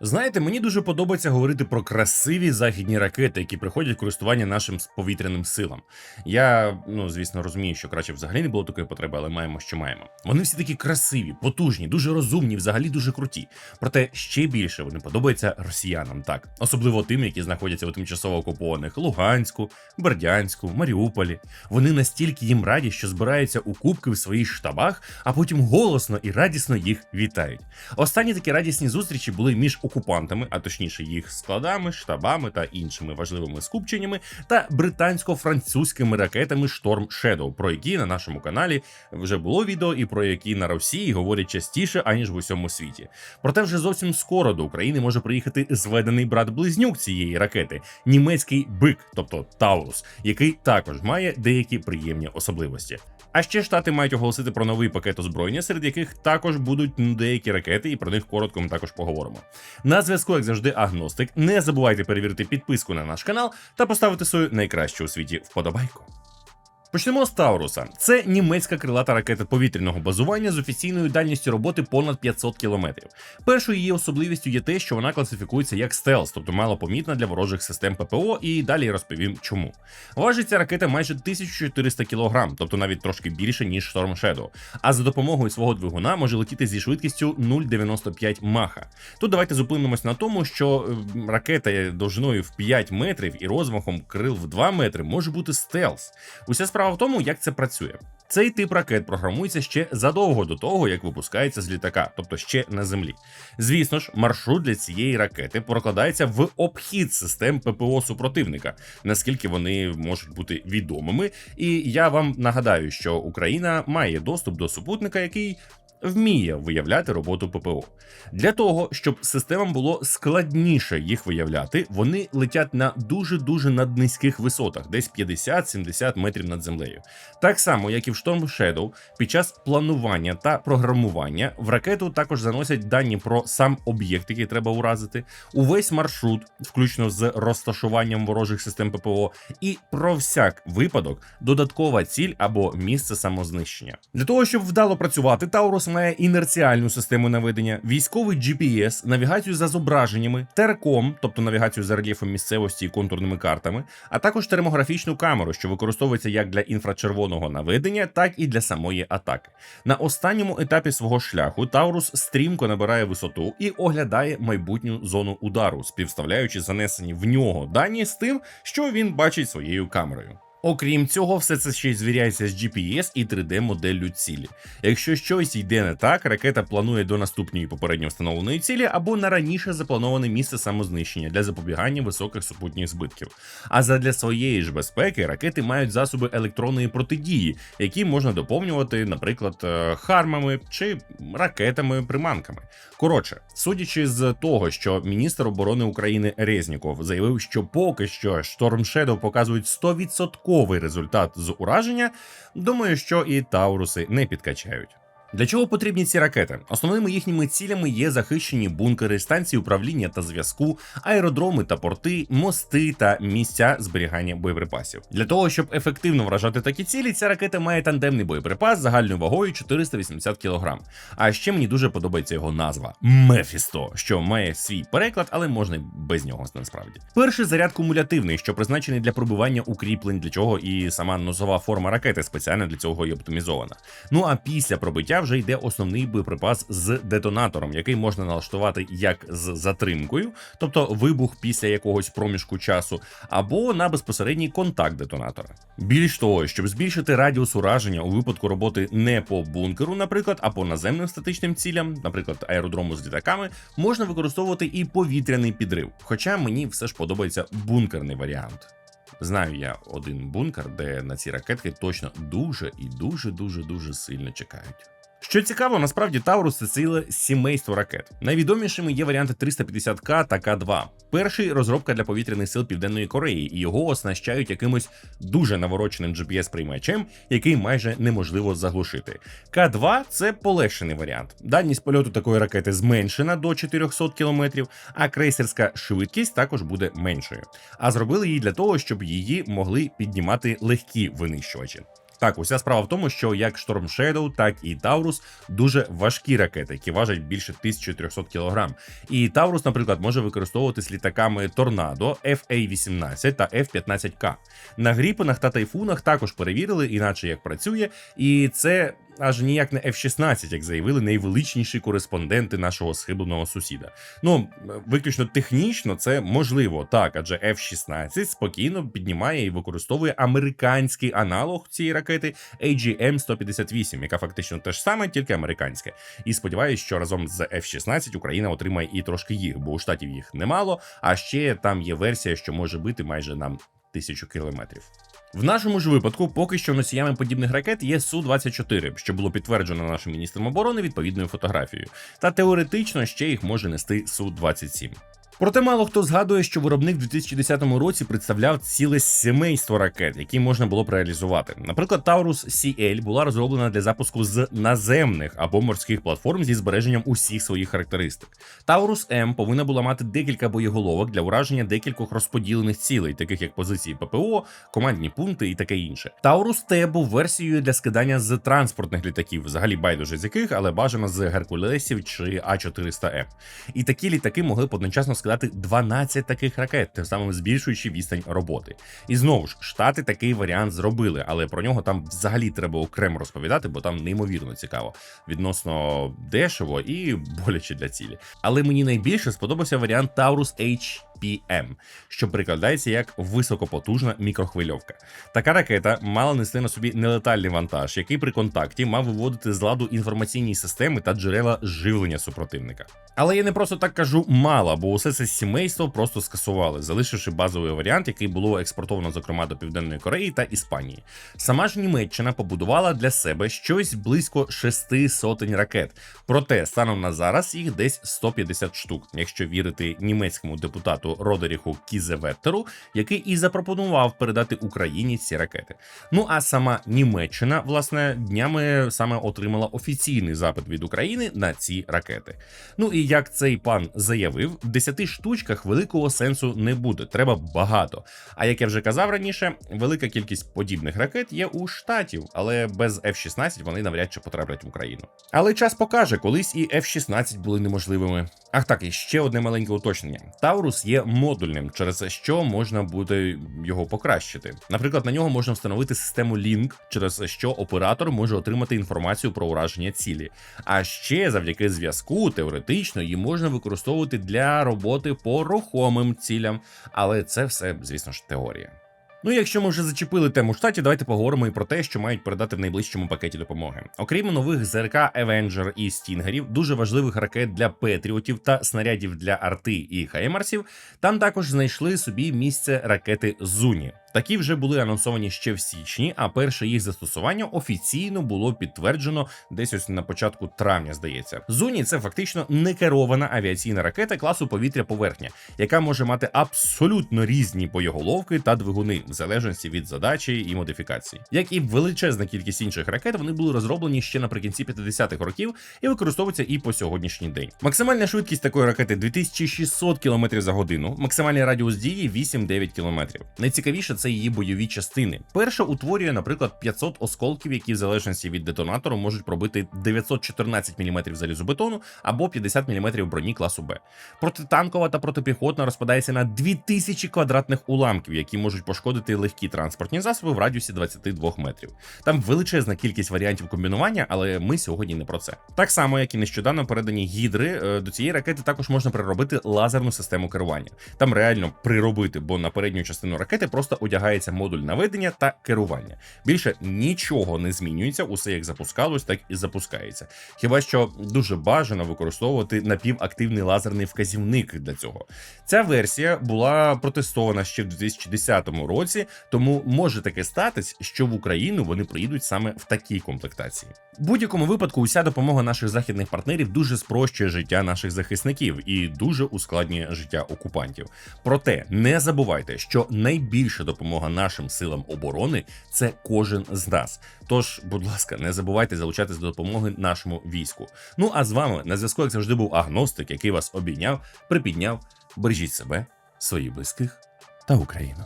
Знаєте, мені дуже подобається говорити про красиві західні ракети, які приходять в користування нашим повітряним силам. Я, ну звісно, розумію, що краще взагалі не було такої потреби, але маємо, що маємо. Вони всі такі красиві, потужні, дуже розумні, взагалі дуже круті. Проте ще більше вони подобаються росіянам, так особливо тим, які знаходяться у тимчасово окупованих Луганську, Бердянську, Маріуполі. Вони настільки їм раді, що збираються у кубки в своїх штабах, а потім голосно і радісно їх вітають. Останні такі радісні зустрічі були між окупантами, а точніше їх складами, штабами та іншими важливими скупченнями, та британсько-французькими ракетами Storm Shadow, про які на нашому каналі вже було відео, і про які на Росії говорять частіше аніж в усьому світі. Проте вже зовсім скоро до України може приїхати зведений брат-близнюк цієї ракети німецький бик, тобто Таурус, який також має деякі приємні особливості. А ще штати мають оголосити про новий пакет озброєння, серед яких також будуть деякі ракети, і про них коротко ми також поговоримо. На зв'язку, як завжди, агностик. Не забувайте перевірити підписку на наш канал та поставити свою найкращу у світі вподобайку. Почнемо з Тауруса. Це німецька крилата ракета повітряного базування з офіційною дальністю роботи понад 500 кілометрів. Першою її особливістю є те, що вона класифікується як стелс, тобто малопомітна для ворожих систем ППО, і далі розповім чому. Важить ця ракета майже 1400 кг, тобто навіть трошки більше ніж Storm Shadow, а за допомогою свого двигуна може летіти зі швидкістю 0,95 маха. Тут давайте зупинимось на тому, що е, ракета довжиною в 5 метрів і розмахом крил в 2 метри може бути стелс. Уся справа в тому, як це працює. Цей тип ракет програмується ще задовго до того, як випускається з літака, тобто ще на землі. Звісно ж, маршрут для цієї ракети прокладається в обхід систем ППО супротивника, наскільки вони можуть бути відомими. І я вам нагадаю, що Україна має доступ до супутника, який вміє виявляти роботу ППО. Для того, щоб системам було складніше їх виявляти, вони летять на дуже дуже наднизьких висотах, десь 50-70 метрів над землею. Так само, як і в Storm Shadow, під час планування та програмування в ракету також заносять дані про сам об'єкт, який треба уразити, увесь маршрут, включно з розташуванням ворожих систем ППО, і про всяк випадок додаткова ціль або місце самознищення. Для того щоб вдало працювати, Таурус має інерціальну систему наведення, військовий GPS, навігацію за зображеннями, терком, тобто навігацію за рельєфом місцевості і контурними картами, а також термографічну камеру, що використовується як для інфрачервоного наведення, так і для самої атаки. На останньому етапі свого шляху Таурус стрімко набирає висоту і оглядає майбутню зону удару, співставляючи занесені в нього дані з тим, що він бачить своєю камерою. Окрім цього, все це ще й звіряється з GPS і 3D-моделлю цілі. Якщо щось йде не так, ракета планує до наступної попередньо встановленої цілі або на раніше заплановане місце самознищення для запобігання високих супутніх збитків. А задля своєї ж безпеки ракети мають засоби електронної протидії, які можна доповнювати, наприклад, е, хармами чи ракетами-приманками. Коротше, судячи з того, що міністр оборони України Резніков заявив, що поки що Storm Shadow показують 100% результат з ураження, думаю, що і Тауруси не підкачають. Для чого потрібні ці ракети? Основними їхніми цілями є захищені бункери, станції управління та зв'язку, аеродроми та порти, мости та місця зберігання боєприпасів. Для того щоб ефективно вражати такі цілі, ця ракета має тандемний боєприпас загальною вагою 480 кг. А ще мені дуже подобається його назва Мефісто, що має свій переклад, але можна й без нього насправді. Перший заряд кумулятивний, що призначений для пробивання укріплень, для чого і сама носова форма ракети спеціально для цього і оптимізована. Ну а після пробиття вже йде основний боєприпас з детонатором, який можна налаштувати як з затримкою, тобто вибух після якогось проміжку часу, або на безпосередній контакт детонатора. Більш того, щоб збільшити радіус ураження у випадку роботи не по бункеру, наприклад, а по наземним статичним цілям, наприклад, аеродрому з літаками, можна використовувати і повітряний підрив. Хоча мені все ж подобається бункерний варіант. Знаю я один бункер, де на ці ракетки точно дуже і дуже дуже дуже сильно чекають. Що цікаво, насправді Таурус це ціле сімейство ракет. Найвідомішими є варіанти 350К та К2. Перший розробка для повітряних сил Південної Кореї, і його оснащають якимось дуже навороченим GPS-приймачем, який майже неможливо заглушити. К2 це полегшений варіант. Дальність польоту такої ракети зменшена до 400 км, а крейсерська швидкість також буде меншою. А зробили її для того, щоб її могли піднімати легкі винищувачі. Так, уся справа в тому, що як Storm Shadow, так і Таурус дуже важкі ракети, які важать більше 1300 кг. І Таурус, наприклад, може використовуватись літаками Торнадо, FA-18 та F-15К. На гріпенах та тайфунах також перевірили, іначе як працює, і це. Аж ніяк не F-16, як заявили найвеличніші кореспонденти нашого схибленого сусіда. Ну виключно технічно це можливо, так, адже F-16 спокійно піднімає і використовує американський аналог цієї ракети AGM-158, яка фактично те ж саме, тільки американська. І сподіваюся, що разом з F-16 Україна отримає і трошки їх, бо у штатів їх немало. А ще там є версія, що може бити майже нам тисячу кілометрів. В нашому ж випадку поки що носіями подібних ракет є Су-24, що було підтверджено нашим міністром оборони відповідною фотографією, та теоретично ще їх може нести Су-27. Проте мало хто згадує, що виробник в 2010 році представляв ціле сімейство ракет, які можна було б реалізувати. Наприклад, Taurus CL була розроблена для запуску з наземних або морських платформ зі збереженням усіх своїх характеристик. Taurus M повинна була мати декілька боєголовок для ураження декількох розподілених цілей, таких як позиції ППО, командні пункти і таке інше. Taurus T був версією для скидання з транспортних літаків, взагалі байдуже з яких, але бажано з Геркулесів чи А400М. І такі літаки могли б одночасно скидати 12 таких ракет, тим самим збільшуючи відстань роботи. І знову ж штати такий варіант зробили, але про нього там взагалі треба окремо розповідати, бо там неймовірно цікаво відносно дешево і боляче для цілі. Але мені найбільше сподобався варіант Taurus H. PM, що прикладається як високопотужна мікрохвильовка. Така ракета мала нести на собі нелетальний вантаж, який при контакті мав виводити з ладу інформаційні системи та джерела живлення супротивника. Але я не просто так кажу мало, бо усе це сімейство просто скасували, залишивши базовий варіант, який було експортовано, зокрема до Південної Кореї та Іспанії. Сама ж Німеччина побудувала для себе щось близько шести сотень ракет. Проте станом на зараз їх десь 150 штук, якщо вірити німецькому депутату Родеріху Кізеветтеру, який і запропонував передати Україні ці ракети. Ну а сама Німеччина, власне, днями саме отримала офіційний запит від України на ці ракети. Ну і як цей пан заявив, в 10 штучках великого сенсу не буде, треба багато. А як я вже казав раніше, велика кількість подібних ракет є у штатів, але без F-16 вони навряд чи потраплять в Україну. Але час покаже, колись і F-16 були неможливими. Ах так, і ще одне маленьке уточнення: Таурус є модульним, через що можна буде його покращити. Наприклад, на нього можна встановити систему Link, через що оператор може отримати інформацію про ураження цілі. А ще завдяки зв'язку, теоретично її можна використовувати для роботи по рухомим цілям, але це все, звісно ж, теорія. Ну, якщо ми вже зачепили тему штатів, давайте поговоримо і про те, що мають передати в найближчому пакеті допомоги. Окрім нових ЗРК Avenger і Стінгерів, дуже важливих ракет для Петріотів та снарядів для арти і Хаймарсів, там також знайшли собі місце ракети Зуні. Такі вже були анонсовані ще в січні, а перше їх застосування офіційно було підтверджено десь ось на початку травня, здається. Зуні це фактично некерована авіаційна ракета класу повітря-поверхня, яка може мати абсолютно різні боєголовки та двигуни, в залежності від задачі і модифікацій. Як і величезна кількість інших ракет, вони були розроблені ще наприкінці 50-х років і використовуються і по сьогоднішній день. Максимальна швидкість такої ракети 2600 км за годину, максимальний радіус дії 8-9 км. Найцікавіше це її бойові частини. Перша утворює, наприклад, 500 осколків, які в залежності від детонатору можуть пробити 914 мм залізобетону або 50 мм броні класу Б. Протитанкова та протипіхотна розпадається на 2000 квадратних уламків, які можуть пошкодити легкі транспортні засоби в радіусі 22 метрів. Там величезна кількість варіантів комбінування, але ми сьогодні не про це. Так само, як і нещодавно передані гідри, е, до цієї ракети також можна приробити лазерну систему керування. Там реально приробити, бо на передню частину ракети просто одягається модуль наведення та керування. Більше нічого не змінюється, усе як запускалось, так і запускається. Хіба що дуже бажано використовувати напівактивний лазерний вказівник для цього. Ця версія була протестована ще в 2010 році, тому може таке статись, що в Україну вони приїдуть саме в такій комплектації. В будь-якому випадку, уся допомога наших західних партнерів дуже спрощує життя наших захисників і дуже ускладнює життя окупантів. Проте не забувайте, що найбільша допомога нашим силам оборони це кожен з нас. Тож, будь ласка, не забувайте залучатись до допомоги нашому війську. Ну а з вами на зв'язку, як завжди, був агностик, який вас обійняв, припідняв. Бережіть себе, своїх близьких та Україну.